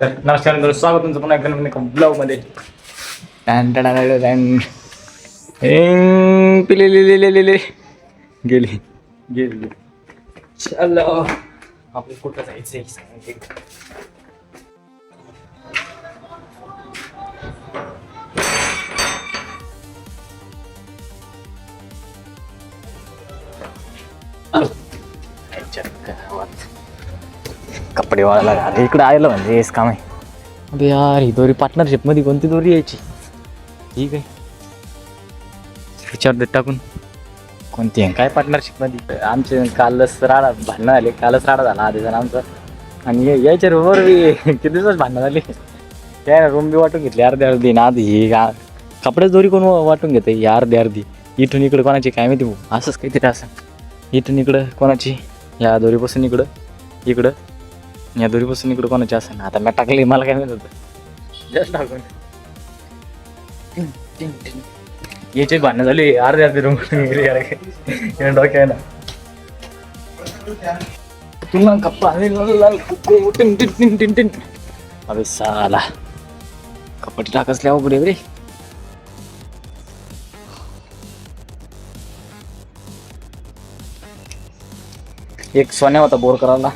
तर नमस्कार मित्रांनो स्वागत तुमचं पुन्हा एकदा ब्लॉगमध्ये पिले गेली. गेली चलो. आपण कुठं. आईच्या गावात. कपडे वाळायला घाल इकडे आयलं म्हणजे हेच काम आहे. अरे यार ही दोरी पार्टनरशिपमध्ये कोणती दोरी यायची? ठीक आहे. विचार देत टाकून. कोणती आहे? काय पार्टनरशिपमध्ये? आमचे कालच राडा भांडणं झाले. कालच राडा झाला आधी जण आमचं. आणि या- यायच्या रूमवर बी किती दिवस भांडणं झाली? त्या रूम बी वाटून घेतली अर्धी अर्धी. ना आधी ही कपडेच दोरी कोण वाटून घेते? ही अर्धी अर्धी. इथून इकडं कोणाची काय माहिती भाऊ? असंच काहीतरी असं. इथून इकडं कोणाची? या दोरीपासून इकडं. इकडं. या दोरीपासून इकडं कोणाची असं आता मी टाकली मला काय माहीत होतं. जस्ट टाकून. टिंग, टिंग, टिंग. याचे भांडणं झाली अर्धे अर्धे रूम डोक्या ना तुला कप्पा आणि लाल लाल कुकू टिन अबे साला. कपडे टाकसल्या आहे रे. एक सोन्या होता बोर करायला.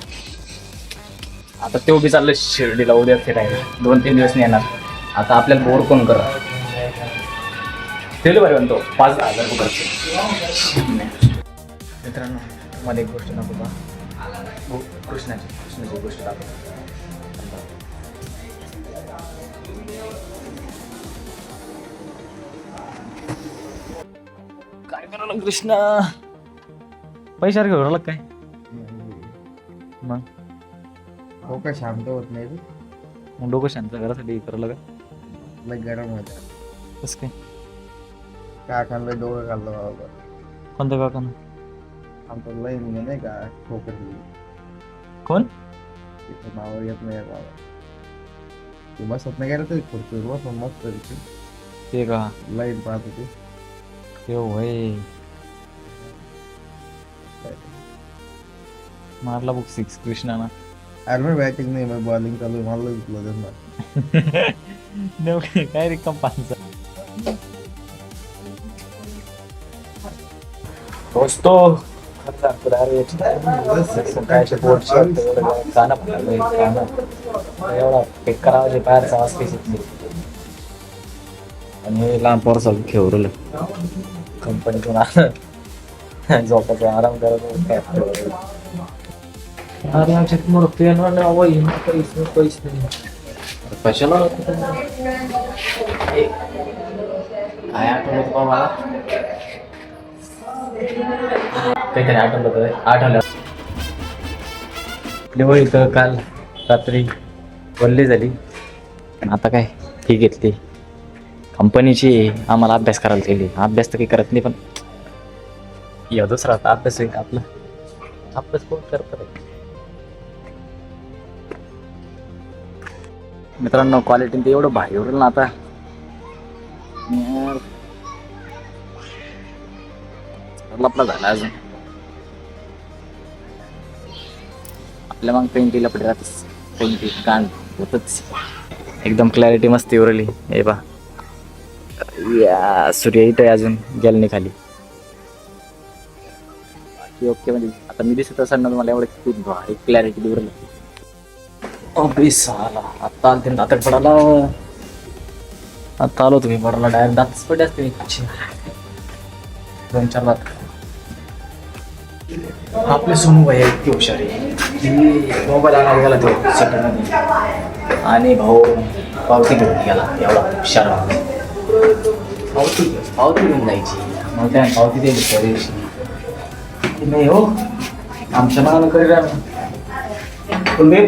आता तो बी चाललं शिर्डीला उद्या फिरायला. दोन तीन दिवस नाही येणार. आता आपल्याला बोर कोण करा दिले बरे म्हणतो पाच दहा हजार रुपये मित्रांनो तुम्हाला एक गोष्ट नको बा हो, कृष्णाची कृष्णाची गोष्ट दाखव. काय करायला कृष्णा? पैशावर घेऊन राहिला काय? मग? हो का? शांत होत नाही रे मग डोकं शांत करायसाठी करायला का? लय गरम होत कसं काय? काकांना डोकं घाललं बाबा. कोणत्या काकानं? आमचं लय मुलं नाही का? ठोकर कोण? तिथं नाव येत नाही बाबा. तू बसत नाही गेलं तरी खुर्चीवर बसून मस्त तिथे ते का? लाइट पाहत होती. ते होय. मारला बुक सिक्स कृष्णाना. अरे बॅटिंग नाही मग बॉलिंग चालू मला विकलं त्यांना नेमकं काय रिकाम पानचा दोस्तो एवढा बेकार आवाज आहे बाहेरचा आवाज काही नाही आणि लहान पोरसा खेळलं कंपनीतून आलं झोपायचा आराम करत अरे आमच्या मोर पेन पैसे पैसे पैसे नाही कशाला काय आठवलं होतं बा मला काहीतरी आठवलं होतं आठवलं आपली वळी तर काल रात्री वल्ली झाली आता काय ही घेतली कंपनीची आम्हाला अभ्यास करायला केली अभ्यास तर काही करत नाही पण या दुसरा आता अभ्यास आहे आपला अभ्यास कोण करत मित्रांनो क्वालिटी ते एवढं भारी उरलं ना आता. लपला झाला अजून. आपल्या मग पेंटी लपडे राहतेच. पेंटी कांड होतच. एकदम क्लॅरिटी मस्त उरली. हे बा या सूर्य इथं आहे अजून गेलने खाली. बाकी ओके म्हणजे आता मी दिसत असणार तुम्हाला एवढं खूप भारी क्लॅरिटी उरली. अबे साला आता आलते दातड पडाला आता आलो तुम्ही पडाला डायरेक्ट दातच पडले असते दोन चार दात. आपले सोनू भाई इतकी हुशार आहे. मोबाईल आणायला गेला तो सिटीमध्ये आणि भाऊ पावती घेऊन गेला एवढा हुशार पावती पावती घेऊन जायची. मग त्या पावती द्यायची त्या दिवशी. नाही हो आमच्या मनाला करी तुम्ही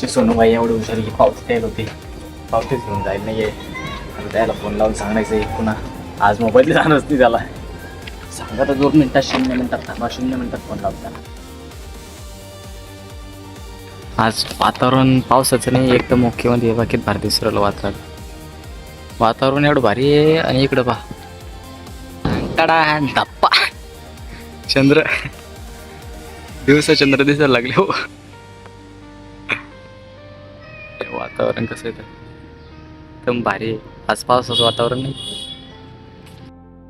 आमचे सोनूबाई एवढे हुशारी की पावती द्यायला होती पावतीच घेऊन जाईल नाही आहे त्याला फोन लावून सांगायचं आहे पुन्हा आज मोबाईल जाणंच नाही त्याला सांगा तर दोन मिनटात शून्य मिनटात थांबा शून्य मिनटात फोन लावता आज वातावरण पावसाचं नाही एकदम मुख्यमंत्री बाकी भारी दिसू राहिलं वातावरण. वातावरण एवढं भारी आहे आणि इकडं पहा. तडा धप्पा. चंद्र. दिवसा चंद्र दिसायला लागले हो. वातावरण कसं आहे तर? एकदम भारी आहे. आज पावसाचं वातावरण नाही.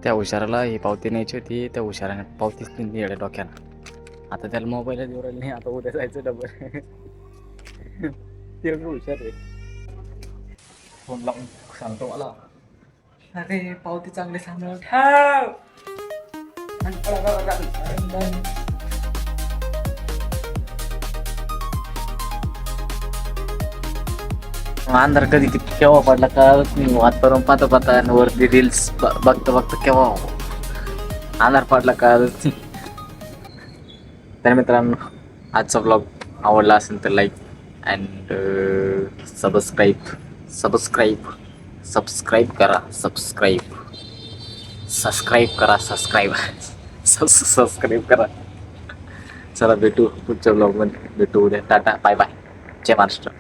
त्या हुशाराला ही पावती न्यायची होती. त्या हुशाराने पावतीच येड्या डोक्याला. आता त्याला मोबाईल देऊ राहिले नाही. आता उद्या जायचं डबल ते हुशार आहे. फोन लावून सांगतो मला. अरे पावती चांगली सांभाळून ठेव. अंधार कधी ते केव्हा पडला कळत नाही वातावरण पाहता पाहता आणि वरती रील्स बघता बघता केव्हा अंधार पडला कळत नाही तर मित्रांनो आजचा ब्लॉग आवडला असेल तर like and subscribe subscribe subscribe करा सबस्क्राईब सबस्क्राईब करा सबस्क्राईब सबस्क्राईब करा चला भेटू पुढच्या ब्लॉगमध्ये भेटू उद्या टाटा बाय बाय जय महाराष्ट्र